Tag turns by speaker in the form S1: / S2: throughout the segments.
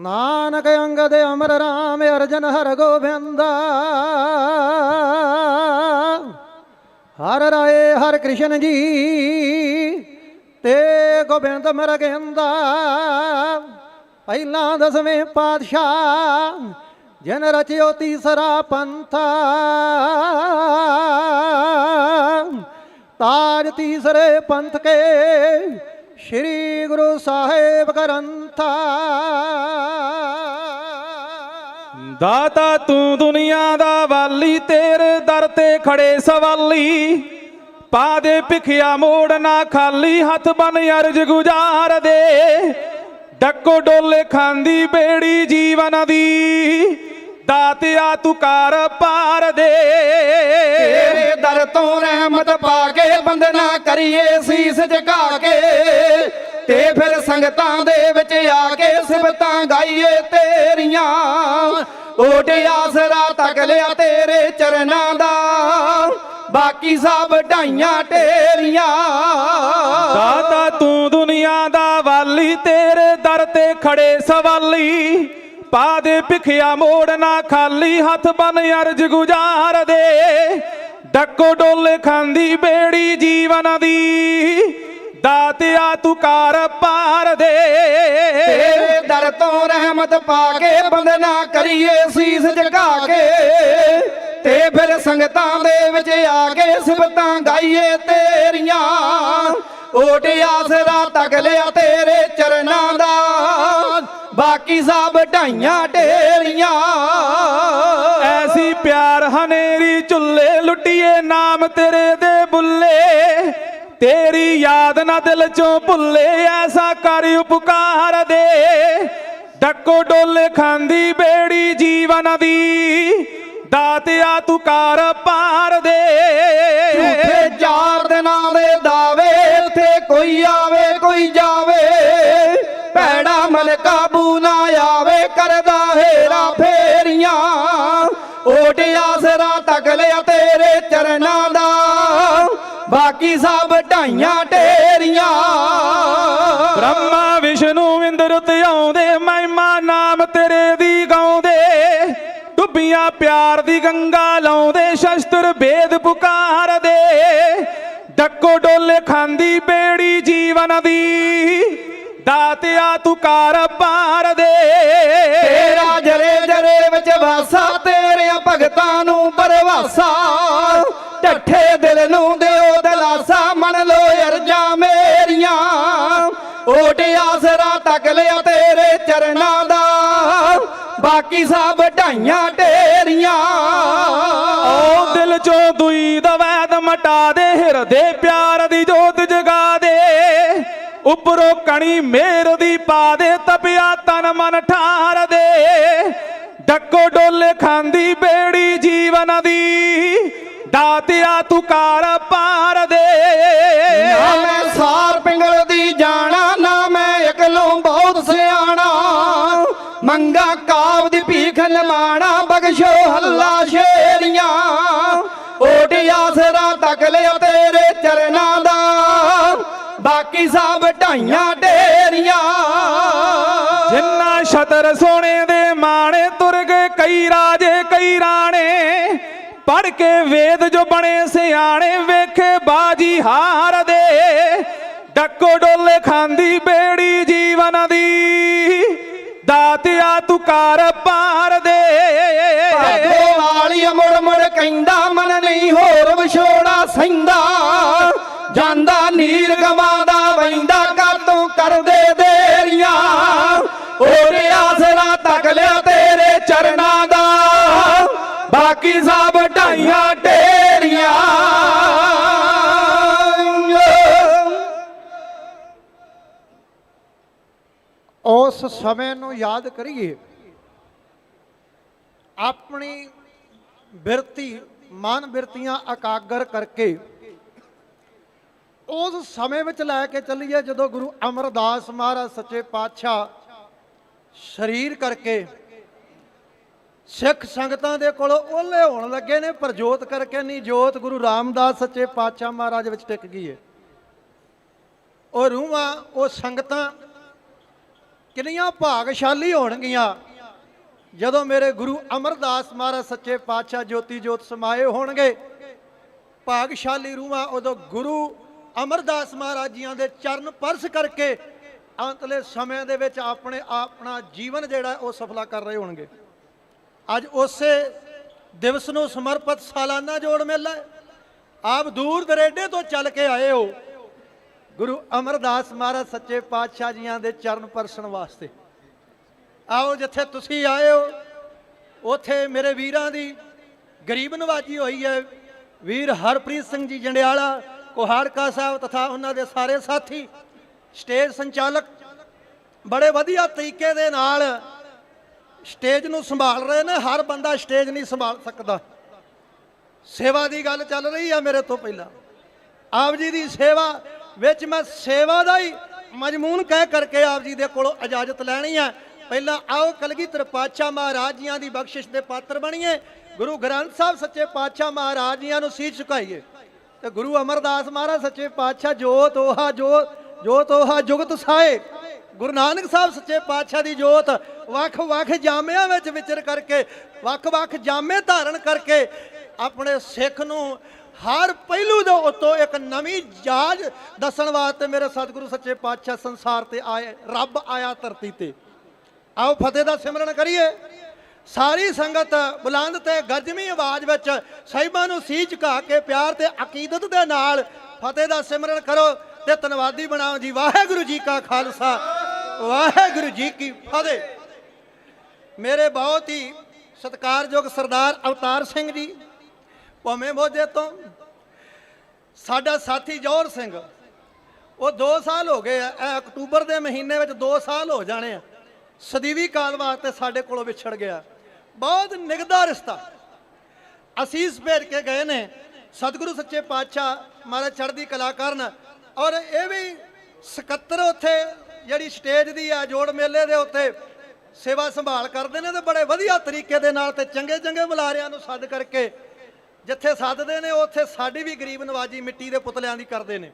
S1: ਨਾਨਕ ਅੰਗਦ ਅਮਰ ਰਾਮ ਅਰਜਨ ਹਰ ਗੋਬਿੰਦ ਹਰ ਰਾਏ ਹਰ ਕ੍ਰਿਸ਼ਨ ਜੀ ਤੇ ਗੋਬਿੰਦ ਮਰਗਿੰਦਾ ਪਹਿਲਾਂ ਦਸਵੇਂ ਪਾਤਸ਼ਾਹ ਜਨ ਰਚਿਓ ਤੀਸਰਾ ਪੰਥ ਤਾਜ ਤੀਸਰੇ ਪੰਥ ਕੇ ਸ੍ਰੀ ਗੁਰੂ ਸਾਹਿਬ ਗ੍ਰੰਥਾ।
S2: ਦਾਤਾ ਤੂੰ ਦੁਨੀਆ ਦਾ ਵਾਲੀ, ਤੇਰੇ ਦਰ ਤੇ ਖੜੇ ਸਵਾਲੀ। ਪਾ ਦੇ ਭਿਖਿਆ ਮੋੜ ਨਾ ਖਾਲੀ, ਹੱਥ ਬਨ ਅਰਜ ਗੁਜ਼ਾਰ ਦੇ। ਡੱਕੋ ਡੋਲੇ ਖਾਂਦੀ, ਬੇੜੀ ਜੀਵਨ ਦੀ। ਦਾਤਿਆ ਤੂੰ ਕਰ ਪਾਰ ਦੇ।
S3: ਤੇਰੇ ਦਰ ਤੋਂ ਰਹਿਮਤ ਪਾ ਕੇ ਬੰਦਨਾ ਕਰੀਏ ਸੀਸ ਝੁਕਾ ਕੇ। ਤੇ ਫਿਰ ਸੰਗਤਾਂ ਦੇ ਵਿੱਚ ਆ ਕੇ ਸਿਫਤਾਂ ਗਾਈਏ ਤੇਰੀਆਂ। ਓਟ ਆਸਰਾ ਤੱਕ ਲਿਆ ਤੇਰੇ ਚਰਨਾਂ ਦਾ। ਬਾਕੀ ਸਭ ਢਾਈਆਂ ਟੇਰੀਆਂ।
S2: ਦਾਤਾ ਤੂੰ ਦੁਨੀਆ ਦਾ ਵਾਲੀ ਤੇਰੇ ਦਰ ਤੇ ਖੜੇ ਸਵਾਲੀ। ਪਾ ਦੇ ਭਿਖਿਆ ਮੋੜਨਾ ਖਾਲੀ ਹੱਥ ਬਨ ਅਰਜ ਗੁਜ਼ਾਰ ਦੇ। ਡੱਕੋ ਡੋਲੇ ਖਾਂਦੀ ਬੇੜੀ ਜੀਵਨ ਦੀ। ਦਾਤਿਆ ਤੂੰ ਕਰ ਪਾਰ ਦੇ।
S3: ਤੇਰੇ ਦਰ ਤੋਂ ਰਹਿਮਤ ਪਾ ਕੇ ਬੰਦਨਾ ਕਰੀਏ ਸੀਸ ਝੁਕਾ ਕੇ। ਤੇ ਫਿਰ ਸੰਗਤਾਂ ਦੇ ਵਿੱਚ ਆ ਕੇ ਸਿਫਤਾਂ ਗਾਈਏ ਤੇਰੀਆਂ। ਓਟ ਆਸਰਾ ਤੱਕ ਲਿਆ ਤੇਰੇ ਚਰਨਾਂ ਦਾ। ਬਾਕੀ ਸਭ ਢਾਈਆਂ ਟੇਰੀਆਂ
S2: ਐਸੀ ਪਿਆਰ ਹਨੇਰੀ ਚੁੱਲੇ ਲੁੱਟੀਏ ਨਾਮ ਤੇਰੇ ਦੇ ਬੁੱਲੇ। ਤੇਰੀ ਯਾਦ ਨਾ ਦਿਲ ਚੋਂ ਭੁੱਲੇ ਐਸਾ ਕਰ ਉਪਕਾਰ ਦੇ। ਡੱਕੋ ਡੋਲੇ ਖਾਂਦੀ ਬੇੜੀ ਜੀਵਨ ਦੀ ਦਾਤਿਆ ਤੂੰ ਕਰ ਪਾਰ ਦੇ।
S3: ਝੂਠੇ ਚਾਰ ਦਿਨਾਂ ਦੇ ਦਾਵੇ ਇੱਥੇ ਕੋਈ ਆਵੇ ਕੋਈ ਜਾਵੇ। ਆਸਰਾ ਤੱਕ ਲਿਆ ਤੇਰੇ ਚਰਨਾਂ ਦਾ। ਬਾਕੀ ਸਭ ਢਾਈਆਂ ਟੇਰੀਆਂ
S2: ਬ੍ਰਹਮਾ, ਵਿਸ਼ਨੂੰ, ਇੰਦਰ ਤੇ ਆਉਂਦੇ, ਮਹਿਮਾ ਨਾਮ ਤੇਰੇ ਦੀ ਗਾਉਂਦੇ। ਡੁੱਬੀਆਂ ਪਿਆਰ ਦੀ ਗੰਗਾ ਲਾਉਂਦੇ, ਸ਼ਸਤਰ ਵੇਦ ਪੁਕਾਰਦੇ। ਡੱਕੋ ਡੋਲੇ ਖਾਂਦੀ ਬੇੜੀ ਜੀਵਨ ਦੀ। ਦਾਤਿਆ ਤੂੰ ਕਰ ਪਾਰ ਦੇ।
S3: ਤੇਰਾ ਜਰੇ ਜਰੇ ਵਿੱਚ ਵਾਸਾ ਤੇਰਿਆਂ ਭਗਤਾਂ ਨੂੰ ਪਰਵਾਸਾ। ਢੱਠੇ ਦਿਲ ਨੂੰ ਦਿਓ ਦਲਾਸਾ ਮੰਨ ਲੋ ਅਰਜਾਂ ਮੇਰੀਆਂ। ਓਟ ਆਸਰਾ ਤੱਕ ਲਿਆ ਤੇਰੇ ਚਰਨਾਂ ਦਾ। ਬਾਕੀ ਸਭ ਢਾਈਆਂ ਟੇਰੀਆਂ
S2: ਓ ਦਿਲ ਚੋਂ ਦੁਈ ਦਵੈਦ ਮਟਾ ਦੇ ਹਿਰਦੇ ਪਿਆਰ ਦੀ ਜੋਤ ਜਗਾ ਉੱਪਰੋਂ ਕਣੀ ਮੇਰ ਦੀ ਪਾ ਦੇ, ਤਪਿਆ ਤਨ ਮਨ ਠਾਰ ਦੇ। ਡੱਕੋ ਡੋਲੇ ਖਾਂਦੀ ਬੇੜੀ ਜੀਵਨ ਦੀ, ਦਾਤਿਆ ਤੂੰ ਕਾਰ ਪਾਰ ਦੇ।
S3: ਨਾ ਮੈਂ ਸਾਰ ਪਿੰਗਲ ਦੀ ਜਾਣਾ ਨਾ ਮੈਂ ਇਕਲੋਂ ਬਹੁਤ ਸਿਆਣਾ। ਮੰਗਾ ਕਾਵ ਦੀ ਭੀਖ ਲਮਾਣਾ ਬਖਸ਼ੋ ਹੱਲਾ ਸ਼ੇਰੀਆਂ। ਓਟ ਆਸਰਾ ਤੱਕ ਲਿਆ ਤੇਰੇ ਚਰਨਾਂ ਦਾ। ਬਾਕੀ ਸਭ ਢਾਈਆਂ ਟੇਰੀਆਂ
S2: ਜਿੰਨਾ ਛਤਰ ਸੋਨੇ ਦੇ ਮਾਣੇ ਤੁਰ ਗਏ ਕਈ ਰਾਜੇ ਕਈ ਰਾਣੇ। ਪੜ ਕੇ ਵੇਦ ਜੋ ਬਣੇ ਸਿਆਣੇ ਵੇਖੇ ਬਾਜੀ ਹਾਰ ਦੇ। ਡੱਕੋ ਡੋਲੇ ਖਾਂਦੀ ਬੇੜੀ ਜੀਵਨ ਦੀ। ਦਾਤਿਆ ਤੂੰ ਕਰ ਪਾਰ ਦੇ।
S3: ਭਾਗੋ ਵਾਲੀ ਮੁੜ ਮੁੜ ਕਹਿੰਦਾ ਮਨ ਨਹੀਂ ਹੋਰ ਵਿਛੋੜਾ ਸੈਂਦਾ ਜਾਂਦਾ ਨੀਰ ਗਵਾਂਦਾ ਵੈਂਦਾ ਕਾਤੋਂ ਕਰਦੇ ਦੇਰੀਆਂ। ਓਰੇ ਆਸਰਾ ਤੱਕ ਲਿਆ ਤੇਰੇ ਚਰਨਾਂ ਦਾ। ਬਾਕੀ ਸਭ ਢਾਈਆਂ ਢੇਰੀਆਂ।
S1: ਉਸ ਸਮੇਂ ਨੂੰ ਯਾਦ ਕਰੀਏ। ਆਪਣੀ ਬਿਰਤੀ, ਮਾਨ ਬਿਰਤੀਆਂ ਇਕਾਗਰ ਕਰਕੇ ਉਸ ਸਮੇਂ ਵਿੱਚ ਲੈ ਕੇ ਚੱਲੀਏ ਜਦੋਂ ਗੁਰੂ ਅਮਰਦਾਸ ਮਹਾਰਾਜ ਸੱਚੇ ਪਾਤਸ਼ਾਹ ਸਰੀਰ ਕਰਕੇ ਸਿੱਖ ਸੰਗਤਾਂ ਦੇ ਕੋਲ ਓਲੇ ਹੋਣ ਲੱਗੇ ਨੇ, ਪਰ ਜੋਤ ਕਰਕੇ ਨਹੀਂ, ਜੋਤ ਗੁਰੂ ਰਾਮਦਾਸ ਸੱਚੇ ਪਾਤਸ਼ਾਹ ਮਹਾਰਾਜ ਵਿੱਚ ਟਿਕ ਗਈ ਹੈ ਉਹ ਰੂਹਾਂ, ਉਹ ਸੰਗਤਾਂ ਕਿੰਨੀਆਂ ਭਾਗਸ਼ਾਲੀ ਹੋਣਗੀਆਂ। ਜਦੋਂ ਮੇਰੇ ਗੁਰੂ ਅਮਰਦਾਸ ਮਹਾਰਾਜ ਸੱਚੇ ਪਾਤਸ਼ਾਹ ਜੋਤੀ ਜੋਤ ਸਮਾਏ ਹੋਣਗੇ, ਭਾਗਸ਼ਾਲੀ ਰੂਹਾਂ, ਉਦੋਂ ਗੁਰੂ ਅਮਰਦਾਸ ਮਹਾਰਾਜ ਜੀਆਂ ਦੇ ਚਰਨ ਪਰਸ ਕਰਕੇ ਅੰਤਲੇ ਸਮੇਂ ਦੇ ਵਿੱਚ ਆਪਣੇ ਆਪਣਾ ਜੀਵਨ ਜਿਹੜਾ ਉਹ ਸਫਲਾ ਕਰ ਰਹੇ ਹੋਣਗੇ। ਅੱਜ ਉਸੇ ਦਿਵਸ ਨੂੰ ਸਮਰਪਿਤ ਸਾਲਾਨਾ ਜੋੜ ਮੇਲਾ ਆਪ ਦੂਰ ਦਰੇਡੇ ਤੋਂ ਚੱਲ ਕੇ ਆਏ ਹੋ। ਗੁਰੂ ਅਮਰਦਾਸ ਮਹਾਰਾਜ ਸੱਚੇ ਪਾਤਸ਼ਾਹ ਜੀਆਂ ਦੇ ਚਰਨ ਪਰਸਣ ਵਾਸਤੇ। ਆਓ ਜਿੱਥੇ ਤੁਸੀਂ ਆਏ ਹੋ, ਉਥੇ ਮੇਰੇ ਵੀਰਾਂ ਦੀ ਗਰੀਬ ਨਵਾਜੀ ਹੋਈ ਹੈ। ਵੀਰ ਹਰਪ੍ਰੀਤ ਸਿੰਘ ਜੀ ਜੰਡਿਆਲਾ ਕੋਹਾੜਕਾ ਸਾਹਿਬ ਤਥਾ ਉਹਨਾਂ ਦੇ ਸਾਰੇ ਸਾਥੀ, ਸਟੇਜ ਸੰਚਾਲਕ, ਬੜੇ ਵਧੀਆ ਤਰੀਕੇ ਦੇ ਨਾਲ ਸਟੇਜ ਨੂੰ ਸੰਭਾਲ ਰਹੇ ਨੇ। ਹਰ ਬੰਦਾ ਸਟੇਜ ਨਹੀਂ ਸੰਭਾਲ ਸਕਦਾ। ਸੇਵਾ ਦੀ ਗੱਲ ਚੱਲ ਰਹੀ ਆ ਮੇਰੇ ਤੋਂ ਪਹਿਲਾਂ। ਆਪ ਜੀ ਦੀ ਸੇਵਾ ਵਿੱਚ ਮੈਂ ਸੇਵਾ ਦਾ ਹੀ ਮਜਮੂਨ ਕਹਿ ਕਰਕੇ ਆਪ ਜੀ ਦੇ ਕੋਲੋਂ ਇਜਾਜ਼ਤ ਲੈਣੀ ਹੈ ਪਹਿਲਾਂ ਆਓ ਕਲਗੀਧਰ ਪਾਤਸ਼ਾਹ ਮਹਾਰਾਜ ਜੀਆਂ ਦੀ ਬਖਸ਼ਿਸ਼ ਦੇ ਪਾਤਰ ਬਣੀਏ। ਗੁਰੂ ਗ੍ਰੰਥ ਸਾਹਿਬ ਸੱਚੇ ਪਾਤਸ਼ਾਹ ਮਹਾਰਾਜ ਜੀਆਂ ਨੂੰ ਸੀਸ ਝੁਕਾਈਏ ਤੇ ਗੁਰੂ ਅਮਰਦਾਸ ਮਹਾਰਾਜ ਸੱਚੇ ਪਾਤਸ਼ਾਹ ਜੋਤ ਤੋਹਾ, ਜੋ ਜੋ ਤੋਹਾ ਜੁਗਤ ਸਾਏ। ਗੁਰੂ ਨਾਨਕ ਸਾਹਿਬ ਸੱਚੇ ਪਾਤਸ਼ਾਹ ਦੀ ਜੋਤ ਵੱਖ-ਵੱਖ ਜਾਮਿਆਂ ਵਿੱਚ ਵਿਚਰ ਕਰਕੇ ਵੱਖ-ਵੱਖ ਜਾਮੇ ਧਾਰਨ ਕਰਕੇ ਆਪਣੇ ਸਿੱਖ ਨੂੰ ਹਰ ਪਹਿਲੂ ਦੇ ਉੱਤੋਂ ਇੱਕ ਨਵੀਂ ਜਾਜ ਦੱਸਣ ਵਾਸਤੇ ਮੇਰੇ ਸਤਿਗੁਰੂ ਸੱਚੇ ਪਾਤਸ਼ਾਹ ਸੰਸਾਰ ਤੇ ਆਏ, ਰੱਬ ਆਇਆ ਧਰਤੀ ਤੇ। ਆਓ ਫਤਿਹ ਦਾ ਸਿਮਰਨ ਕਰੀਏ। ਸਾਰੀ ਸੰਗਤ ਬੁਲੰਦ ਤੇ ਗਰਜਵੀਂ ਆਵਾਜ਼ ਵਿੱਚ ਸਾਹਿਬਾਂ ਨੂੰ ਸੀ ਝੁਕਾ ਕੇ ਪਿਆਰ ਤੇ ਅਕੀਦਤ ਦੇ ਨਾਲ ਫਤਿਹ ਦਾ ਸਿਮਰਨ ਕਰੋ ਤੇ ਧੰਨਵਾਦੀ ਬਣਾਓ ਜੀ। ਵਾਹਿਗੁਰੂ ਜੀ ਕਾ ਖਾਲਸਾ, ਵਾਹਿਗੁਰੂ ਜੀ ਕੀ ਫਤਿਹ। ਮੇਰੇ ਬਹੁਤ ਹੀ ਸਤਿਕਾਰਯੋਗ ਸਰਦਾਰ ਅਵਤਾਰ ਸਿੰਘ ਜੀ, ਭਵੇਂ ਮੋਜੇ ਤੋਂ। ਸਾਡਾ ਸਾਥੀ ਜੌਹਰ ਸਿੰਘ, ਉਹ 2 ਸਾਲ ਹੋ ਗਏ ਆ, ਇਹ ਅਕਤੂਬਰ ਦੇ ਮਹੀਨੇ ਵਿੱਚ 2 ਸਾਲ ਹੋ ਜਾਣੇ ਆ। ਸਦੀਵੀ ਕਾਲ ਵਾਸਤੇ ਸਾਡੇ ਕੋਲੋਂ ਵਿਛੜ ਗਿਆ। ਬਹੁਤ ਨਿਗਦਾ ਰਿਸ਼ਤਾ। ਅਸੀਸ ਭੇਜ ਕੇ ਗਏ ਨੇ ਸਤਿਗੁਰੂ ਸੱਚੇ ਪਾਤਸ਼ਾਹ ਮਹਾਰਾਜ ਚੜ੍ਹਦੀ ਕਲਾ ਕਰਨ ਔਰ ਇਹ ਵੀ ਸਕੱਤਰ ਉੱਥੇ ਜਿਹੜੀ ਸਟੇਜ ਦੀ ਆ, ਜੋੜ ਮੇਲੇ ਦੇ ਉੱਤੇ ਸੇਵਾ ਸੰਭਾਲ ਕਰਦੇ ਨੇ ਤੇ ਬੜੇ ਵਧੀਆ ਤਰੀਕੇ ਦੇ ਨਾਲ ਤੇ ਚੰਗੇ ਚੰਗੇ ਬੁਲਾਰਿਆਂ ਨੂੰ ਸੱਦ ਕਰਕੇ ਜਿੱਥੇ ਸੱਦਦੇ ਨੇ, ਉੱਥੇ ਸਾਡੀ ਵੀ ਗਰੀਬ ਨਵਾਜੀ ਮਿੱਟੀ ਦੇ ਪੁਤਲਿਆਂ ਦੀ ਕਰਦੇ ਨੇ।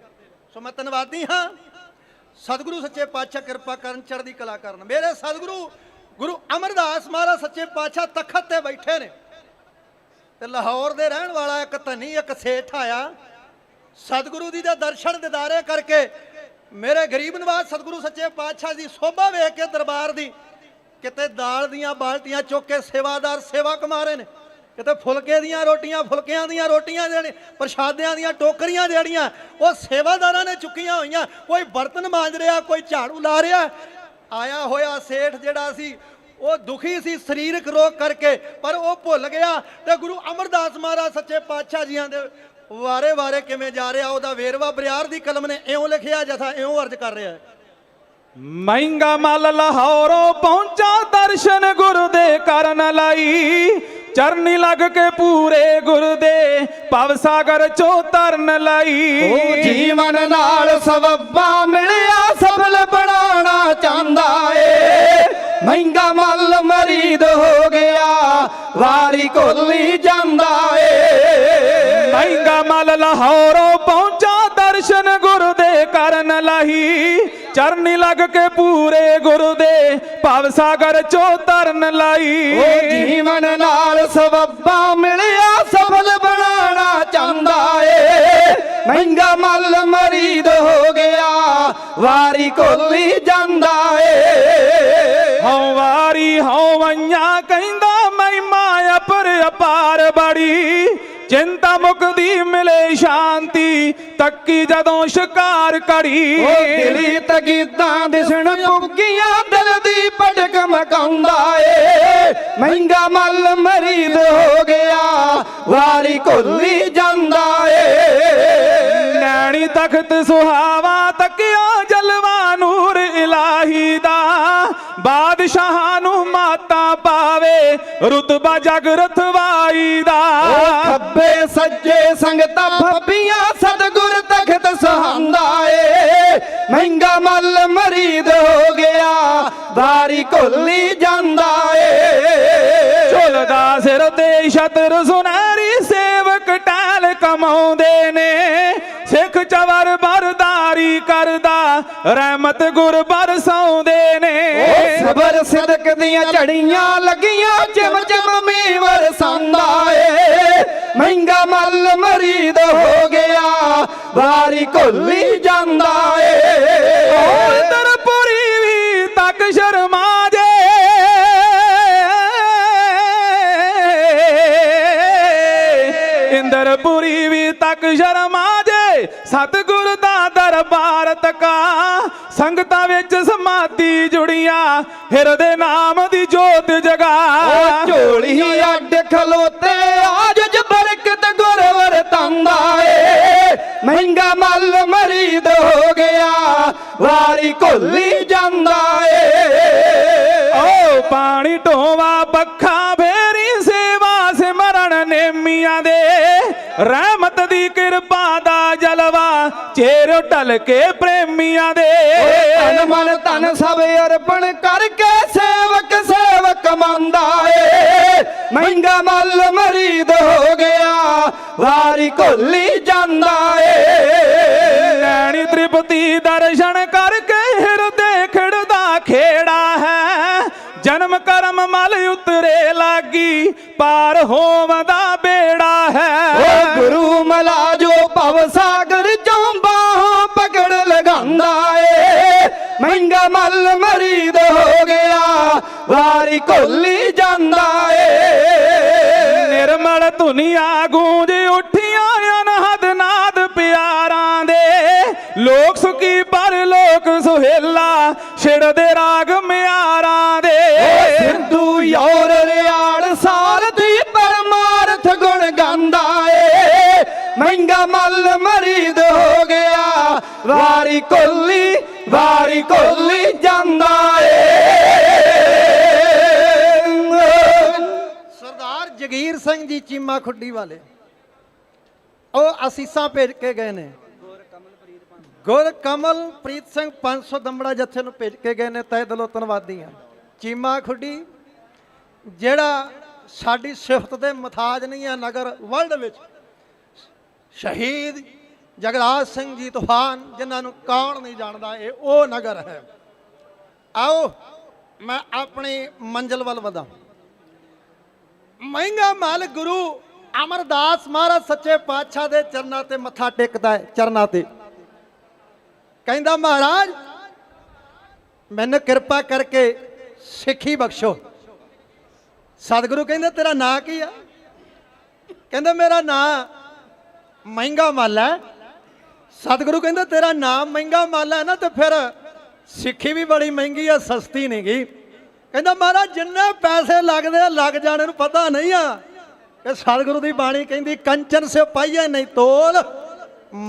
S1: ਸੋ ਮੈਂ ਧੰਨਵਾਦੀ ਹਾਂ। ਸਤਿਗੁਰੂ ਸੱਚੇ ਪਾਤਸ਼ਾਹ ਕਿਰਪਾ ਕਰਨ ਚੜ੍ਹਦੀ ਕਲਾ ਕਰਨ। ਮੇਰੇ ਸਤਿਗੁਰੂ, ਗੁਰੂ ਅਮਰਦਾਸ ਮਹਾਰਾਜ ਸੱਚੇ ਪਾਤਸ਼ਾਹ ਤਖਤ ਤੇ ਬੈਠੇ ਨੇ। ਤੇ ਲਾਹੌਰ ਦੇ ਰਹਿਣ ਵਾਲਾ ਇੱਕ ਧਨੀ, ਇੱਕ ਸੇਠ ਆਇਆ। ਸਤਿਗੁਰੂ ਦੀ ਦੇ ਦਰਸ਼ਨ ਦਿਦਾਰੇ ਕਰਕੇ ਮੇਰੇ ਗਰੀਬ ਨਿਵਾਸ ਸਤਿਗੁਰੂ ਸੱਚੇ ਪਾਤਸ਼ਾਹ ਦੀ ਸੋਭਾ ਵੇਖ ਕੇ ਦਰਬਾਰ ਦੀ ਕਿਤੇ ਦਾਲ ਦੀਆਂ ਬਾਲਟੀਆਂ ਚੁੱਕ ਕੇ ਸੇਵਾਦਾਰ ਸੇਵਾ ਕਮਾ ਰਹੇ ਨੇ। ਕਿਤੇ ਫੁਲਕੇ ਦੀਆਂ ਰੋਟੀਆਂ, ਫੁਲਕਿਆਂ ਦੀਆਂ ਰੋਟੀਆਂ ਜਿਹੜੇ ਪ੍ਰਸ਼ਾਦਿਆਂ ਦੀਆਂ ਟੋਕਰੀਆਂ ਜਿਹੜੀਆਂ, ਉਹ ਸੇਵਾਦਾਰਾਂ ਨੇ ਚੁੱਕੀਆਂ ਹੋਈਆਂ। ਕੋਈ ਬਰਤਨ ਮਾਂਜ ਰਿਹਾ, ਕੋਈ ਝਾੜੂ ਲਾ ਰਿਹਾ। ਆਇਆ ਹੋਇਆ ਸੇਠ ਜਿਹੜਾ ਸੀ, ਉਹ ਦੁਖੀ ਸੀ, ਸਰੀਰਕ ਰੋਗ ਕਰਕੇ, ਪਰ ਉਹ ਭੁੱਲ ਗਿਆ ਤੇ ਗੁਰੂ ਅਮਰਦਾਸ ਮਹਾਰਾਜ ਸੱਚੇ ਪਾਤਸ਼ਾਹ ਜੀਆਂ ਦੇ ਵਾਰੇ ਵਾਰੇ ਕਿਵੇਂ ਜਾ ਰਿਹਾ, ਉਹਦਾ ਵੇਰਵਾ ਬਰਿਆਰ ਦੀ ਕਲਮ ਨੇ ਇਉਂ ਲਿਖਿਆ, ਜਥਾ ਇਉਂ ਅਰਜ਼ ਕਰ ਰਿਹਾ ਹੈ।
S2: ਮਹਿੰਗਾ ਮਲ ਲਾਹੌਰੋਂ ਪਹੁੰਚਾ, ਦਰਸ਼ਨ ਗੁਰੂ ਦੇ ਕਰਨ ਲਈ। ਚਰਨੀ ਲੱਗ ਕੇ ਪੂਰੇ ਗੁਰ ਦੇ ਭਵ ਸਾਗਰ ਚੋਂ ਤਰਨ ਲਈ।
S3: ਉਹ ਜੀਵਨ ਨਾਲ ਸਬੱਬਾ ਮਿਲਿਆ ਸਫਲ ਬਣਾਉਣਾ ਚਾਹੁੰਦਾ ਏ। ਮਹਿੰਗਾ ਮੱਲ ਮਰੀਦ ਹੋ ਗਿਆ ਵਾਰੀ ਕੋਲੀ ਜਾਂਦਾ ਏ।
S2: ਮਹਿੰਗਾ ਮਲ ਲਾਹੌਰੋਂ ਪਹੁੰਚਾ ਦਰਸ਼ਨ ਗੁਰ ਦੇ ਕਰਨ ਲਈ ਚਰਨੀ ਲੱਗ ਕੇ ਪੂਰੇ ਗੁਰ ਦੇ ਭਵ ਸਾਗਰ ਚੋਂ ਤਰਨ ਲਈ
S3: ਉਹ ਜੀਵਨ ਨਾਲ ਸਬੱਬਾ ਮਿਲਿਆ ਸਫਲ ਬਣਾਉਣਾ ਚਾਹੁੰਦਾ ਏ। ਮਹਿੰਗਾ ਮੱਲ ਮਰੀਦ ਹੋ ਗਿਆ ਵਾਰੀ ਕੋਲੀ ਜਾਂਦਾ ਏ।
S2: ਹਉ ਵਾਰੀ ਹਉ ਵਈਆਂ ਕਹਿੰਦਾ ਮਹਿਮਾ ਅਪਰ ਅਪਾਰ ਬੜੀ। ਚਿੰਤਾ ਮੁਕਦੀ ਮਿਲੇ ਸ਼ਾਂਤੀ, ਤੱਕੀ ਜਦੋਂ ਸ਼ਿਕਾਰ ਕੜੀ
S3: ਉਹ ਦਿਲੀ ਤਗੀਦਾਂ ਦਿਸਣ ਪੁੱਗੀਆਂ, ਦਿਲ ਦੀ ਭਟਕ ਮਕਾਉਂਦਾ ਏ। ਮਹਿੰਗਾ ਮੱਲ ਮਰੀਦ ਹੋ ਗਿਆ, ਵਾਰੀ ਕੋਲੀ ਜਾਂਦਾ ਏ।
S2: ਨੈਣੀ ਤਖਤ ਸੁਹਾਵਾ ਤੱਕਿਆ ਜਲਵਾ ਨੂਰ ਇਲਾਹੀ ਦਾ। ਬਾਦਸ਼ਾਹਾਂ ਨੂੰ ਮਾਤਾ ਪਾਵੇ ਰੁਤਬਾ ਜਗ ਰਥਵਾਈ ਦਾ।
S3: ਖੱਬੇ ਸੱਜੇ ਸੰਗਤਾਂ ਫੱਬੀਆਂ ਸਤਗੁਰ ਤਖਤ ਸਹਾਂਦਾ ਏ ਮਹਿੰਗਾ ਮੱਲ ਮਰੀਦ ਹੋ ਗਿਆ ਵਾਰੀ ਕੋਲੀ ਜਾਂਦਾ ਏ
S2: ਝੁਲਦਾ ਸਿਰ ਤੇ ਛਤਰ ਸੁਨਹਿਰੀ ਸੇਵਕ ਟਾਲ ਕਮਾਉਂਦੇ ਨੇ। ਸਿੱਖ ਚਵਰ ਬਰਦਾਰ ਕਰਦਾ ਰਹਿਮਤ ਗੁਰ ਬਰਸਾਉਂਦੇ ਨੇ।
S3: ਸਬਰ ਸਿਦਕ ਦੀਆਂ ਝੜੀਆਂ ਲੱਗੀਆਂ ਚਮ ਚਮ ਮੀਂਹ ਵਰਸਾਂਦਾ ਏ। ਮਹਿੰਗਾ ਮੱਲ ਮਰੀਦ ਹੋ ਗਿਆ ਵਾਰੀ ਘੁੱਲੀ ਜਾਂਦਾ ਏ।
S2: ਦਰਪੁਰੀ ਸ਼ਰਮਾ ਜੇ। ਸਤਿਗੁਰ ਦਾ ਦਰਬਾਰ ਤਕਾ। ਸੰਗਤਾਂ ਵਿੱਚ ਸਮਾਧੀ ਜੁੜੀਆਂ। ਹਿਰਦੇ ਨਾਮ ਦੀ ਜੋਤ ਜਗਾ।
S3: ਝੋਲੀ ਅੱਡ ਖਲੋਤੇ ਆਜ ਬਰਕਤ ਗੁਰ ਵਰਤਾਂਦਾ ਏ ਮਹਿੰਗਾ ਮੱਲ ਮਰੀਦ ਹੋ ਗਿਆ ਵਾਰੀ ਘੁੱਲੀ ਜਾਂਦਾ ਏ
S2: ਓ ਪਾਣੀ ਢੋਵਾ ਪੱਖਾ ਫੇਰੀ ਸੇਵਾ ਸਿਮਰਨ ਨੇਮੀਆਂ ਦੇ। ਰਹਿਮਤ ਦੀ ਕਿਰਪਾ ਦਾ ਜਲਵਾ ਚਿਹਰੇ ਢਲ ਕੇ ਪ੍ਰੇਮੀਆਂ ਦੇ।
S3: ਤਨ ਮਨ ਧਨ ਸਭ ਅਰਪਣ ਕਰਕੇ ਸੇਵਕ ਸੇਵਕ ਮੰਦਾ ਏ। ਮਹਿੰਗਾ ਮੱਲ ਮਰੀਦ ਹੋ ਗਿਆ ਵਾਰੀ ਘੁੱਲੀ ਜਾਂਦਾ ਏ।
S2: ਨੈਣੀ ਤ੍ਰਿਪਤੀ ਦਰਸ਼ਨ ਕਰਕੇ ਜਨਮ ਕਰਮ ਮਲ ਉਤਰੇ ਲਾਗੀ ਪਾਰ ਹੋਵਦਾ ਬੇੜਾ
S3: ਓ
S2: ਹੈ
S3: ਗੁਰੂ ਮਲਾ ਜੋ ਭਵ ਸਾਗਰ ਚੋਂ ਬਾਹਾਂ ਪਕੜ ਲਗਾਉਂਦਾ ਏ। ਮਹਿੰਗਾ ਮੱਲ ਮਰੀਦ ਹੋ ਗਿਆ ਵਾਰੀ ਘੁੱਲੀ ਜਾਂਦਾ ਏ।
S2: ਨਿਰਮਲ ਧੁਨੀਆ ਗੂੰਜ ਉੱਠੀਆਂ ਸੁਖੀ ਪਰ ਲੋਕ ਸੁਹੇਲਾ ਛਿੜਦੇ ਰਾਗ ਮਿਆਰਾਂ ਦੇ।
S3: ਸਿੱਧੂ ਯੌਰ ਰਿਆੜ ਸਾਰਥੀ ਪਰਮਾਰਥ ਗੁਣ ਗਾਉਂਦਾ ਏ। ਮਹਿੰਗਾ ਮੱਲ ਮਰੀਦ ਹੋ ਗਿਆ ਵਾਰੀ ਕੋਲੀ ਵਾਰੀ ਕੋਲੀ ਜਾਂਦਾ ਏ।
S1: ਸਰਦਾਰ ਜਗੀਰ ਸਿੰਘ ਜੀ ਚੀਮਾ ਖੁੱਡੀ ਵਾਲੇ। ਉਹ ਅਸੀਸਾਂ ਭੇਜ ਕੇ ਗਏ ਨੇ। ਗੁਰ ਕਮਲ ਪ੍ਰੀਤ ਸਿੰਘ 500 ਦੰਬੜਾ ਜੱਥੇ ਨੂੰ ਭੇਜ ਕੇ ਗਏ ਨੇ, ਤਹਿ ਦਿਲੋਂ ਧੰਨਵਾਦੀ ਹਾਂ ਚੀਮਾ ਖੁੱਡੀ, ਜਿਹੜਾ ਸਾਡੀ ਸਿਫਤ ਦੇ ਮਥਾਜ ਨਹੀਂ ਹੈ ਨਗਰ ਵਰਲਡ ਵਿੱਚ, ਸ਼ਹੀਦ ਜਗਰਾਜ ਸਿੰਘ ਜੀ ਤੂਫਾਨ, ਜਿਨ੍ਹਾਂ ਨੂੰ ਕੌਣ ਨਹੀਂ ਜਾਣਦਾ, ਇਹ ਉਹ ਨਗਰ ਹੈ। ਆਓ, ਮੈਂ ਆਪਣੀ ਮੰਜ਼ਿਲ ਵੱਲ ਵਧਾਂ। ਮਹਿੰਗਾ ਮਲ ਗੁਰੂ ਅਮਰਦਾਸ ਮਹਾਰਾਜ ਸੱਚੇ ਪਾਤਸ਼ਾਹ ਦੇ ਚਰਨਾਂ ਤੇ ਮੱਥਾ ਟੇਕਦਾ ਹੈ, ਚਰਨਾਂ ਤੇ। ਕਹਿੰਦਾ, ਮਹਾਰਾਜ, ਮੈਨੂੰ ਕਿਰਪਾ ਕਰਕੇ ਸਿੱਖੀ ਬਖਸ਼ੋ। ਸਤਿਗੁਰੂ ਕਹਿੰਦੇ, ਤੇਰਾ ਨਾਂ ਕੀ ਆ? ਕਹਿੰਦਾ, ਮੇਰਾ ਨਾਂ ਮਹਿੰਗਾ ਮੱਲ ਹੈ। ਸਤਿਗੁਰੂ ਕਹਿੰਦਾ, ਤੇਰਾ ਨਾਮ ਮਹਿੰਗਾ ਮੱਲ ਹੈ ਨਾ, ਤੇ ਫਿਰ ਸਿੱਖੀ ਵੀ ਬੜੀ ਮਹਿੰਗੀ ਆ, ਸਸਤੀ ਨਹੀਂ ਗੀ। ਕਹਿੰਦਾ, ਮਹਾਰਾਜ, ਜਿੰਨੇ ਪੈਸੇ ਲੱਗਦੇ ਆ, ਲੱਗ ਜਾਣੇ ਨੂੰ ਪਤਾ ਨਹੀਂ ਆ। ਕਿ ਸਤਿਗੁਰੂ ਦੀ ਬਾਣੀ ਕਹਿੰਦੀ, ਕੰਚਨ ਸੇ ਪਾਈਏ ਨਹੀਂ ਤੋਲ।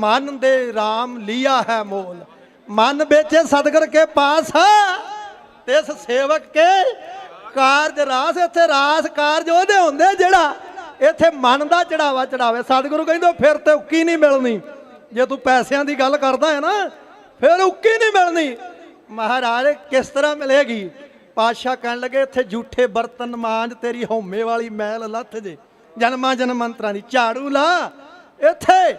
S1: ਮਨ ਦੇ RAM ਲਿਆ ਹੈ ਮੋਲ। ਮਨ ਵੇਚੇ ਸਤਿਗੁਰ ਕੇ ਪਾਸ ਤੇ ਸੇਵਕ ਕੇ ਕਾਰਜ ਰਾਸ, ਇੱਥੇ ਰਾਸ ਕਾਰਜ ਉਹਦੇ ਹੁੰਦੇ ਜਿਹੜਾ ਇੱਥੇ ਮਨ ਦਾ ਚੜਾਵਾ ਚੜਾਵੇ। ਸਤਿਗੁਰੂ ਕਹਿੰਦੇ, ਫਿਰ ਤੇ ਉੱਕੀ ਨਹੀਂ ਮਿਲਣੀ। ਜੇ ਤੂੰ ਪੈਸਿਆਂ ਦੀ ਗੱਲ ਕਰਦਾ ਹੈ ਨਾ, ਫਿਰ ਉੱਕੀ ਨਹੀਂ ਮਿਲਣੀ। ਮਹਾਰਾਜ, ਕਿਸ ਤਰ੍ਹਾਂ ਮਿਲੇਗੀ? ਪਾਤਸ਼ਾਹ ਕਹਿਣ ਲੱਗੇ, ਇੱਥੇ ਝੂਠੇ ਬਰਤਨ ਮਾਂਜ, ਤੇਰੀ ਹਉਮੇ ਵਾਲੀ ਮੈਲ ਲੱਥ ਜੇ। ਜਨਮਾਂ ਜਨਮੰਤਰਾਂ ਦੀ ਝਾੜੂ ਲਾ। ਇੱਥੇ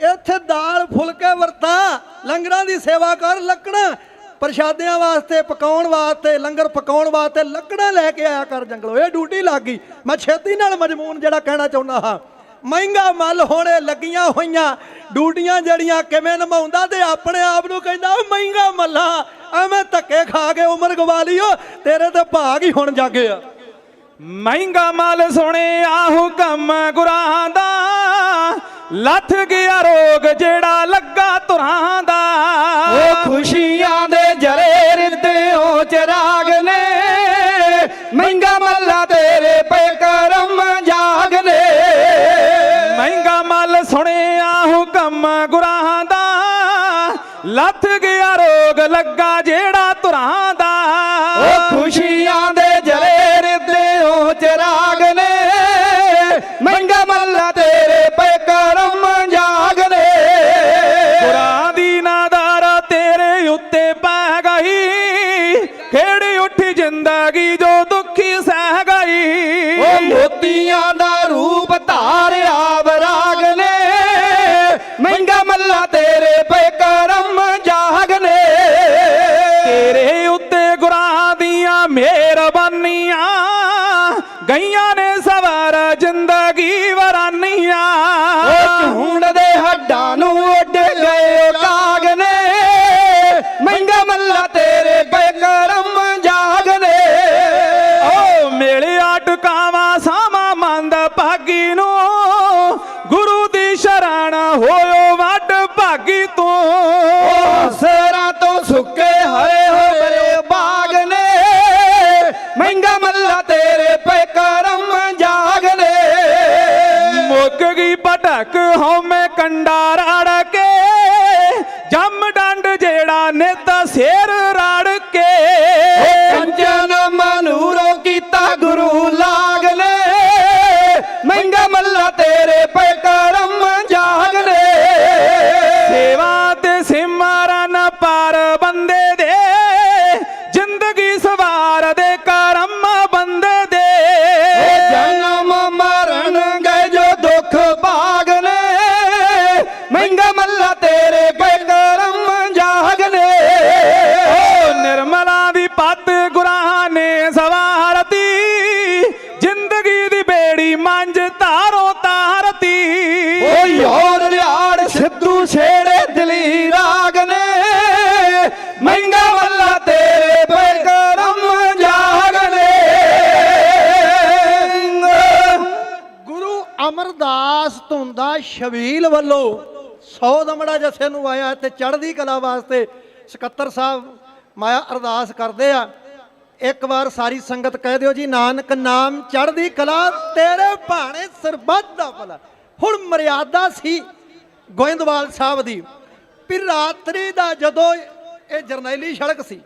S1: ਇੱਥੇ ਦਾਲ ਫੁਲਕੇ ਵਰਤਾ, ਲੰਗਰਾਂ ਦੀ ਸੇਵਾ ਕਰ, ਲੱਕੜਾਂ ਪ੍ਰਸ਼ਾਦਿਆਂ ਵਾਸਤੇ, ਪਕਾਉਣ ਵਾਸਤੇ, ਲੰਗਰ ਪਕਾਉਣ ਵਾਸਤੇ ਲੱਕੜਾਂ ਲੈ ਕੇ ਆਇਆ ਕਰ ਜੰਗਲੋ। ਇਹ ਡਿਊਟੀ ਲੱਗ ਗਈ। ਮੈਂ ਛੇਤੀ ਨਾਲ ਮਜਮੂਨ ਜਿਹੜਾ ਕਹਿਣਾ ਚਾਹੁੰਦਾ ਹਾਂ। ਮਹਿੰਗਾ ਮੱਲ ਹੋਣੇ ਲੱਗੀਆਂ ਹੋਈਆਂ। ਡਿਊਟੀਆਂ ਜਿਹੜੀਆਂ ਕਿਵੇਂ ਨਿਭਾਉਂਦਾ ਤੇ ਆਪਣੇ ਆਪ ਨੂੰ ਕਹਿੰਦਾ ਮਹਿੰਗਾ ਮੱਲਾ, ਐਵੇਂ ਧੱਕੇ ਖਾ ਕੇ ਉਮਰ ਗਵਾ ਲਿਓ, ਤੇਰੇ ਤੇ ਭਾਗ ਹੀ ਹੁਣ ਜਾਗੇ ਆ।
S2: ਮਹਿੰਗਾ ਮਾਲ ਸੁਣਿਆ ਹੁਕਮ ਗੁਰਾਂ ਦਾ। ਲੱਥ ਗਿਆ ਰੋਗ ਜਿਹੜਾ ਲੱਗਾ ਧੁਰਾਂ ਦਾ।
S3: ਉਹ ਖੁਸ਼ੀਆਂ ਦੇ ਜਰੇ ਰਿੱਧਿਓ ਚਰਾਗ ਨੇ। ਮਹਿੰਗਾ ਮੱਲਾ ਤੇਰੇ ਪੈ ਕਰਮ ਜਾਗ ਨੇ।
S2: ਮਹਿੰਗਾ ਮਲ ਸੁਣਿਆ ਹੁਕਮ ਗੁਰਾਂ ਦਾ। ਲੱਥ ਗਿਆ ਰੋਗ ਲੱਗਾ ਜਿਹੜਾ ਧੁਰਾਂ
S3: ਗਈਆਂ ਨੇ
S2: ਝੜਕ ਹਉਮੈ
S1: ਕੰਡਾਰਾ ਅਮਰਦਾਸ ਧੁੰਦਾ ਸ਼ਬੀਲ ਵੱਲੋਂ। 100 ਦਮੜਾ ਜਥੇ ਨੂੰ ਆਇਆ ਤੇ ਚੜ੍ਹਦੀ ਕਲਾ ਵਾਸਤੇ ਸਕੱਤਰ ਸਾਹਿਬ ਮਾਇਆ ਅਰਦਾਸ ਕਰਦੇ ਆ। ਇੱਕ ਵਾਰ ਸਾਰੀ ਸੰਗਤ ਕਹਿ ਦਿਓ ਜੀ, ਨਾਨਕ ਨਾਮ ਚੜ੍ਹਦੀ ਕਲਾ, ਤੇਰੇ ਭਾਣੇ ਸਰਬੱਤ ਦਾ ਭਲਾ। ਹੁਣ ਮਰਿਆਦਾ ਸੀ ਗੋਇੰਦਵਾਲ ਸਾਹਿਬ ਦੀ। ਵੀ ਰਾਤਰੀ ਦਾ ਜਦੋਂ ਇਹ ਜਰਨੈਲੀ ਸੜਕ ਸੀ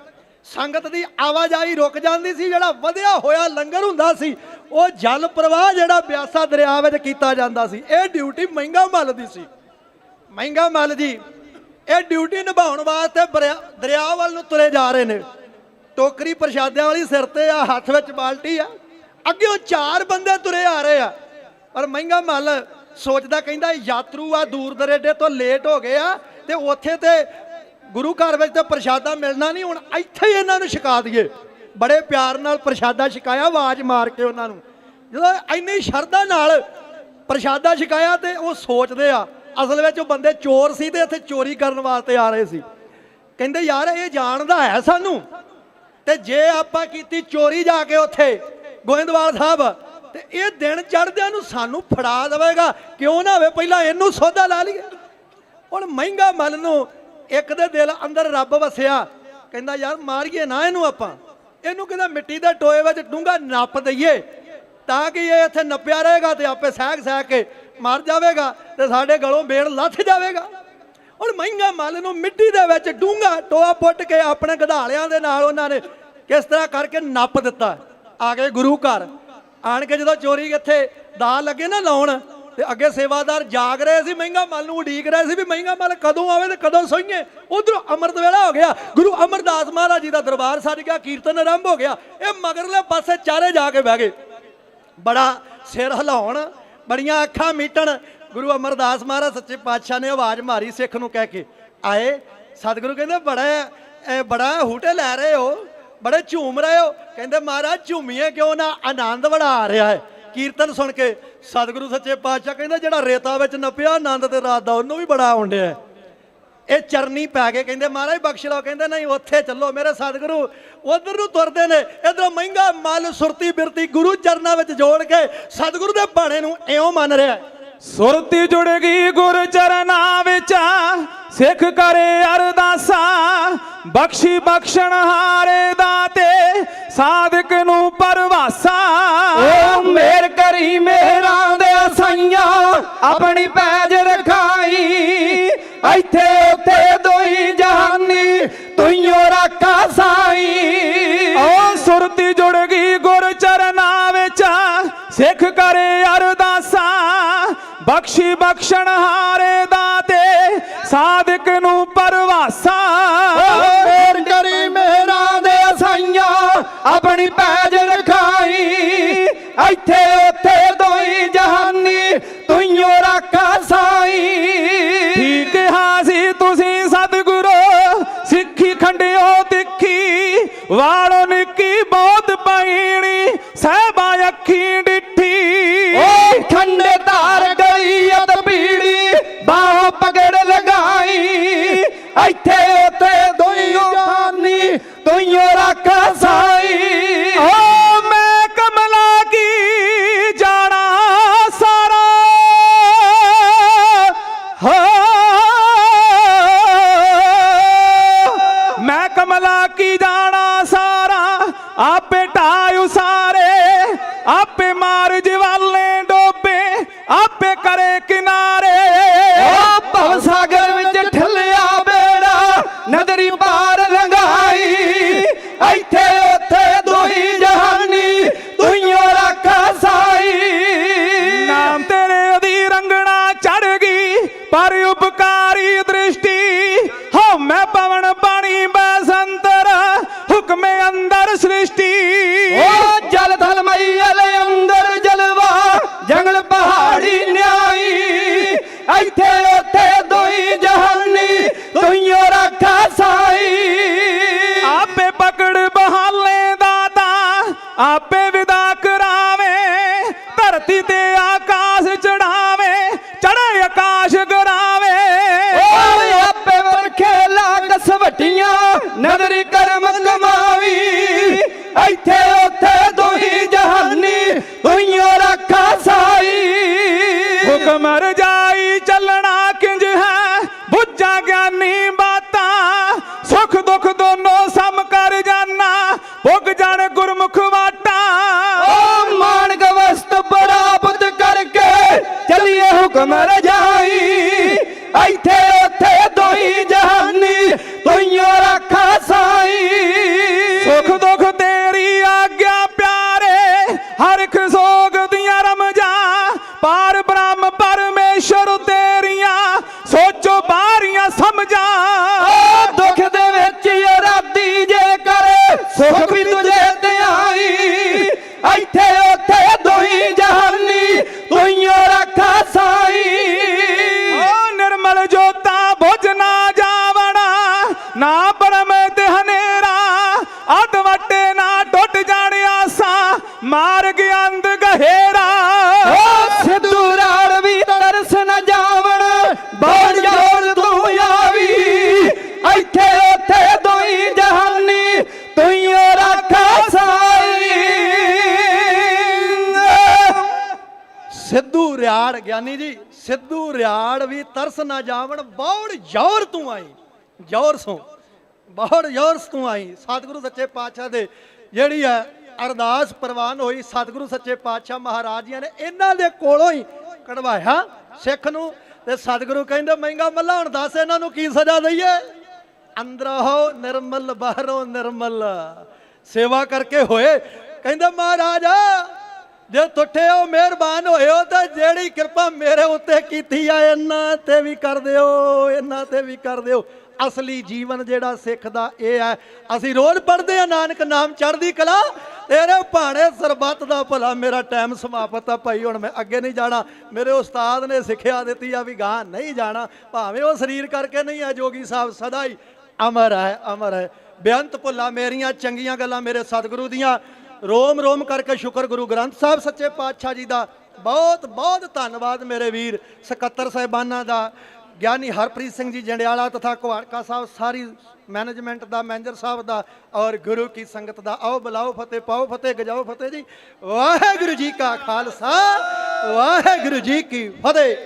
S1: ਸੰਗਤ ਦੀ ਆਵਾਜਾਈ ਰੁਕ ਜਾਂਦੀ ਸੀ, ਜਿਹੜਾ ਵਧਿਆ ਹੋਇਆ ਲੰਗਰ ਹੁੰਦਾ ਸੀ, ਉਹ ਜਲ ਪ੍ਰਵਾਹ ਜਿਹੜਾ ਬਿਆਸਾ ਦਰਿਆ ਵਿੱਚ ਕੀਤਾ ਜਾਂਦਾ ਸੀ। ਇਹ ਡਿਊਟੀ ਮਹਿੰਗਾ ਮੱਲ ਦੀ ਸੀ। ਮਹਿੰਗਾ ਮੱਲ ਜੀ, ਇਹ ਡਿਊਟੀ ਨਿਭਾਉਣ ਵਾਸਤੇ ਬਰਿਆ- ਦਰਿਆ ਵੱਲ ਨੂੰ ਤੁਰੇ ਜਾ ਰਹੇ ਨੇ। ਟੋਕਰੀ ਪ੍ਰਸ਼ਾਦਿਆਂ ਵਾਲੀ ਸਿਰ ਤੇ ਆ, ਹੱਥ ਵਿੱਚ ਬਾਲਟੀ ਆ। ਅੱਗੇ ਉਹ ਚਾਰ ਬੰਦੇ ਤੁਰੇ ਆ ਰਹੇ ਆ। ਪਰ ਮਹਿੰਗਾ ਮੱਲ ਸੋਚਦਾ, ਕਹਿੰਦਾ, ਯਾਤਰੂ ਆ ਦੂਰ ਦਰੇਡੇ ਤੋਂ ਲੇਟ ਹੋ ਗਏ ਆ ਤੇ ਉੱਥੇ ਤੇ ਗੁਰੂ ਘਰ ਵਿੱਚ ਤਾਂ ਪ੍ਰਸ਼ਾਦਾ ਮਿਲਣਾ ਨਹੀਂ, ਹੁਣ ਇੱਥੇ ਹੀ ਇਹਨਾਂ ਨੂੰ ਛਕਾ ਦਈਏ। ਬੜੇ ਪਿਆਰ ਨਾਲ ਪ੍ਰਸ਼ਾਦਾ ਛਕਾਇਆ, ਆਵਾਜ਼ ਮਾਰ ਕੇ ਉਹਨਾਂ ਨੂੰ। ਜਦੋਂ ਇੰਨੀ ਸ਼ਰਧਾ ਨਾਲ ਪ੍ਰਸ਼ਾਦਾ ਛਕਾਇਆ ਤੇ ਉਹ ਸੋਚਦੇ ਆ, ਅਸਲ ਵਿੱਚ ਉਹ ਬੰਦੇ ਚੋਰ ਸੀ ਤੇ ਇੱਥੇ ਚੋਰੀ ਕਰਨ ਵਾਸਤੇ ਆ ਰਹੇ ਸੀ। ਕਹਿੰਦੇ, ਯਾਰ, ਇਹ ਜਾਣਦਾ ਹੈ ਸਾਨੂੰ। ਤੇ ਜੇ ਆਪਾਂ ਕੀਤੀ ਚੋਰੀ ਜਾ ਕੇ ਉੱਥੇ, ਗੋਇੰਦਵਾਲ ਸਾਹਿਬ, ਤੇ ਇਹ ਦਿਨ ਚੜ੍ਹਦਿਆਂ ਨੂੰ ਸਾਨੂੰ ਫੜਾ ਦੇਵੇਗਾ। ਕਿਉਂ ਨਾ ਹੋਵੇ, ਪਹਿਲਾਂ ਇਹਨੂੰ ਸੌਦਾ ਲਾ ਲਈਏ। ਹੁਣ ਮਹਿੰਗਾ ਮਲ ਨੂੰ ਇੱਕ ਦੇ ਦਿਲ ਅੰਦਰ ਰੱਬ ਵਸਿਆ। ਕਹਿੰਦਾ, ਯਾਰ ਮਾਰੀਏ ਨਾ ਇਹਨੂੰ ਆਪਾਂ। ਇਹਨੂੰ ਕਹਿੰਦਾ, ਮਿੱਟੀ ਦੇ ਟੋਏ ਵਿੱਚ ਡੂੰਗਾ ਨੱਪ ਦਈਏ। ਤਾਂ ਕਿ ਇਹ ਇੱਥੇ ਨੱਪਿਆ ਰਹੇਗਾ ਤੇ ਆਪੇ ਸਹਿਕ ਸਹਿਕ ਕੇ ਮਰ ਜਾਵੇਗਾ ਤੇ ਸਾਡੇ ਗਲੋਂ ਬੇੜ ਲੱਥ ਜਾਵੇਗਾ। ਹੁਣ ਮਹਿੰਗਾ ਮੱਲ ਨੂੰ ਮਿੱਟੀ ਦੇ ਵਿੱਚ ਡੂੰਗਾ ਟੋਆ ਪੁੱਟ ਕੇ ਆਪਣੇ ਗਧਾਲਿਆਂ ਦੇ ਨਾਲ ਉਹਨਾਂ ਨੇ ਕਿਸ ਤਰ੍ਹਾਂ ਕਰਕੇ ਨੱਪ ਦਿੱਤਾ। ਆ ਗਏ ਗੁਰੂ ਘਰ। ਆਣ ਕੇ ਜਦੋਂ ਚੋਰੀ ਇੱਥੇ ਦਾ ਲੱਗੇ ਨਾ ਲਾਉਣ ਤੇ ਅੱਗੇ ਸੇਵਾਦਾਰ ਜਾਗ ਰਹੇ ਸੀ, ਮਹਿੰਗਾ ਮੱਲ ਨੂੰ ਉਡੀਕ ਰਹੇ ਸੀ ਵੀ ਮਹਿੰਗਾ ਮੱਲ ਕਦੋਂ ਆਵੇ ਤੇ ਕਦੋਂ ਸੋਈਏ। ਉਧਰੋਂ ਅੰਮ੍ਰਿਤ ਵੇਲਾ ਹੋ ਗਿਆ। ਗੁਰੂ ਅਮਰਦਾਸ ਮਹਾਰਾਜ ਜੀ ਦਾ ਦਰਬਾਰ ਸੱਜ ਗਿਆ, ਕੀਰਤਨ ਆਰੰਭ ਹੋ ਗਿਆ। ਇਹ ਮਗਰਲੇ ਪਾਸੇ ਚਾਰੇ ਜਾ ਕੇ ਬਹਿ ਗਏ। ਬੜਾ ਸਿਰ ਹਿਲਾਉਣ, ਬੜੀਆਂ ਅੱਖਾਂ ਮੀਟਣ। ਗੁਰੂ ਅਮਰਦਾਸ ਮਹਾਰਾਜ ਸੱਚੇ ਪਾਤਸ਼ਾਹ ਨੇ ਆਵਾਜ਼ ਮਾਰੀ ਸਿੱਖ ਨੂੰ ਕਹਿ ਕੇ, ਆਏ, ਸਤਿਗੁਰੂ ਕਹਿੰਦੇ ਬੜਾ ਇਹ ਬੜਾ ਹੂਟੇ ਲੈ ਰਹੇ ਹੋ, ਬੜੇ ਝੂਮ ਰਹੇ ਹੋ। ਕਹਿੰਦੇ, ਮਹਾਰਾਜ, ਝੂਮੀਏ ਕਿਉਂ ਨਾ? ਆਨੰਦ ਬੜਾ ਆ ਰਿਹਾ ਹੈ। ਕੀਰਤਨ ਸੁਣ ਕੇ ਸਤਿਗੁਰੂ ਸੱਚੇ ਪਾਤਸ਼ਾਹ ਕਹਿੰਦੇ ਜਿਹੜਾ ਰੇਤਾ ਵਿੱਚ ਨੱਪਿਆ, ਆਨੰਦ ਤੇ ਰਾਤ ਦਾ, ਉਹਨੂੰ ਵੀ ਬੜਾ ਆਉਣ ਡਿਆ ਇਹ ਚਰਨੀ ਪੈ ਕੇ ਕਹਿੰਦੇ, ਮਹਾਰਾਜ, ਬਖਸ਼ ਲਓ। ਕਹਿੰਦੇ, ਨਹੀਂ, ਉੱਥੇ ਚੱਲੋ ਮੇਰੇ ਸਤਿਗੁਰੂ, ਉਧਰ ਨੂੰ ਤੁਰਦੇ ਨੇ, ਇਧਰੋਂ ਮਹਿੰਗਾ ਮਲ, ਸੁਰਤੀ ਬਿਰਤੀ ਗੁਰੂ ਚਰਨਾਂ ਵਿੱਚ ਜੋੜ ਕੇ ਸਤਿਗੁਰੂ ਦੇ ਬਾਣੇ ਨੂੰ ਇਉਂ ਮੰਨ ਰਿਹਾ
S2: ਸੁਰਤੀ ਜੁੜ ਗਈ ਗੁਰ ਚਰਨਾਂ ਵਿੱਚ। ਸਿੱਖ ਕਰੇ ਅਰਦਾਸਾਂ ਬਖਸ਼ੀ ਬਖਸ਼ਣ ਹਾਰੇ ਦਾਤੇ ਸਾਧਕ ਨੂੰ ਪਰਵਾਸਾ।
S3: ਓ ਮੇਰ ਕਰੀ ਮੇਰਾਂ ਦੇ ਸਾਈਆਂ ਆਪਣੀ ਪੈਜ ਰਖਾਈ। ਇੱਥੇ ਉੱਥੇ ਦੋਈ ਜਹਾਨੀ ਤੁਈਓ ਰਾਖਾ ਸਾਈ।
S2: ਓ ਸੁਰਤੀ ਜੁੜ ਗਈ ਗੁਰ ਚਰਨਾਂ ਵਿੱਚ। ਸਿੱਖ ਕਰੇ ਬਖਸ਼ੀ ਬਖਸ਼ਣ ਹਾਰੇ ਦਾਤੇ ਸਾਧਕ ਨੂੰ ਪਰਵਾਸਾ।
S3: ਮੇਰ ਕਰੀ ਮੇਰਾਂ ਦੇ ਸਾਈਆਂ ਆਪਣੀ ਪੈਜ ਰਖਾਈ। ਇੱਥੇ ਉੱਥੇ ਦੋਈ ਜਹਾਨੀ ਤੁਈਓ ਰਾਖਾ ਸਾਈ।
S2: ਠੀਕ ਹਾਸੀ ਤੁਸੀਂ ਸਤਿਗੁਰੂ ਸਿੱਖੀ ਖੰਡਿਓ ਤਿੱਖੀ। ਵਾੜੋ ਨਿੱਕੀ ਬਹੁਤ ਪੈਣੀ ਸਹਿਬਾ ਅੱਖੀ Lucas. inteiro. ਹੁਕਮ ਰਜਾਈ
S3: ਇੱਥੇ ਉੱਥੇ ਦੋਈ ਜਹਾਨੀ ਤੁਈਓ ਰੱਖਾ ਸਾਈ।
S2: ਸੁਖ ਦੁਖ ਤੇਰੀ ਆਗਿਆ ਪਿਆਰੇ, ਹਰ ਇੱਕ ਸੋਗ ਦੀਆਂ ਰਮਜਾਂ, ਪਾਰ ਬ੍ਰਹਮ ਪਰਮੇਸ਼ਰ ਤੇਰੀਆਂ, ਸੋਚੋ ਬਾਰੀਆਂ ਸਮਝਾਂ।
S1: ਗਿਆਨੀ ਜੀ, ਸਿੱਧੂ ਰਿਆੜ ਵੀ ਤਰਸ ਨਾ ਜਾਵਣ, ਬੌੜ ਜ਼ੋਰ ਤੂੰ ਆਈ ਜ਼ੋਰ ਸੋਂ, ਬੌੜ ਜ਼ੋਰ ਤੂੰ ਆਈ। ਸਤਿਗੁਰੂ ਸੱਚੇ ਪਾਤਸ਼ਾਹ ਦੇ ਜਿਹੜੀ ਹੈ ਅਰਦਾਸ ਪ੍ਰਵਾਨ ਹੋਈ, ਸਤਿਗੁਰੂ ਸੱਚੇ ਪਾਤਸ਼ਾਹ ਮਹਾਰਾਜ ਜੀਆਂ ਨੇ ਇਹਨਾਂ ਦੇ ਕੋਲੋਂ ਹੀ ਕਢਵਾਇਆ ਸਿੱਖ ਨੂੰ। ਤੇ ਸਤਿਗੁਰੂ ਕਹਿੰਦੇ, ਮਹਿੰਗਾ ਮੱਲਾ ਹੁਣ ਦੱਸ ਇਹਨਾਂ ਨੂੰ ਕੀ ਸਜ਼ਾ ਦਈਏ? ਅੰਦਰੋਂ ਨਿਰਮਲ, ਬਾਹਰੋਂ ਨਿਰਮਲ। ਸੇਵਾ ਕਰਕੇ ਹੋਏ। ਕਹਿੰਦੇ, ਮਹਾਰਾਜ ਜੇ ਤੁੱਠੇ ਹੋ ਮਿਹਰਬਾਨ ਹੋਇਓ ਤਾਂ ਜਿਹੜੀ ਕਿਰਪਾ ਮੇਰੇ ਉੱਤੇ ਕੀਤੀ ਆ, ਇਹਨਾਂ ਤੇ ਵੀ ਕਰ ਦਿਓ, ਇਹਨਾਂ ਤੇ ਵੀ ਕਰ ਦਿਓ। ਅਸਲੀ ਜੀਵਨ ਜਿਹੜਾ ਸਿੱਖ ਦਾ ਇਹ ਹੈ। ਅਸੀਂ ਰੋਜ਼ ਪੜ੍ਹਦੇ ਆ ਨਾਨਕ ਨਾਮ ਚੜ੍ਹਦੀ ਕਲਾ। ਤੇਰੇ ਭਾਣੇ ਸਰਬੱਤ ਦਾ ਭਲਾ, ਮੇਰਾ ਟਾਈਮ ਸਮਾਪਤ ਆ ਭਾਈ। ਹੁਣ ਮੈਂ ਅੱਗੇ ਨਹੀਂ ਜਾਣਾ। ਮੇਰੇ ਉਸਤਾਦ ਨੇ ਸਿੱਖਿਆ ਦਿੱਤੀ ਆ ਵੀ ਗਾਂ ਨਹੀਂ ਜਾਣਾ। ਭਾਵੇਂ ਉਹ ਸਰੀਰ ਕਰਕੇ ਨਹੀਂ ਆ ਜੋਗੀ ਸਾਹਿਬ ਸਦਾ ਹੀ ਅਮਰ ਹੈ ਅਮਰ ਹੈ। ਬੇਅੰਤ ਭੁੱਲਾ ਮੇਰੀਆਂ, ਚੰਗੀਆਂ ਗੱਲਾਂ ਮੇਰੇ ਸਤਿਗੁਰੂ ਦੀਆਂ। ਰੋਮ ਰੋਮ ਕਰਕੇ ਸ਼ੁਕਰ ਗੁਰੂ ਗ੍ਰੰਥ ਸਾਹਿਬ ਸੱਚੇ ਪਾਤਸ਼ਾਹ ਜੀ ਦਾ ਬਹੁਤ ਬਹੁਤ ਧੰਨਵਾਦ ਮੇਰੇ ਵੀਰ ਸਕੱਤਰ ਸਾਹਿਬਾਨਾਂ ਦਾ, ਗਿਆਨੀ ਹਰਪ੍ਰੀਤ ਸਿੰਘ ਜੀ ਜੰਡਿਆਲਾ ਤਥਾ ਕੁਹਾੜਕਾ ਸਾਹਿਬ, ਸਾਰੀ ਮੈਨੇਜਮੈਂਟ ਦਾ ਮੈਨੇਜਰ ਸਾਹਿਬ ਦਾ ਔਰ ਗੁਰੂ ਕੀ ਸੰਗਤ ਦਾ, ਆਓ ਬੁਲਾਓ ਫਤਿਹ, ਪਾਓ ਫਤਿਹ, ਗਜਾਓ ਫਤਿਹ ਜੀ। ਵਾਹਿਗੁਰੂ ਜੀ ਕਾ ਖਾਲਸਾ, ਵਾਹਿਗੁਰੂ ਜੀ ਕੀ ਫਤਿਹ।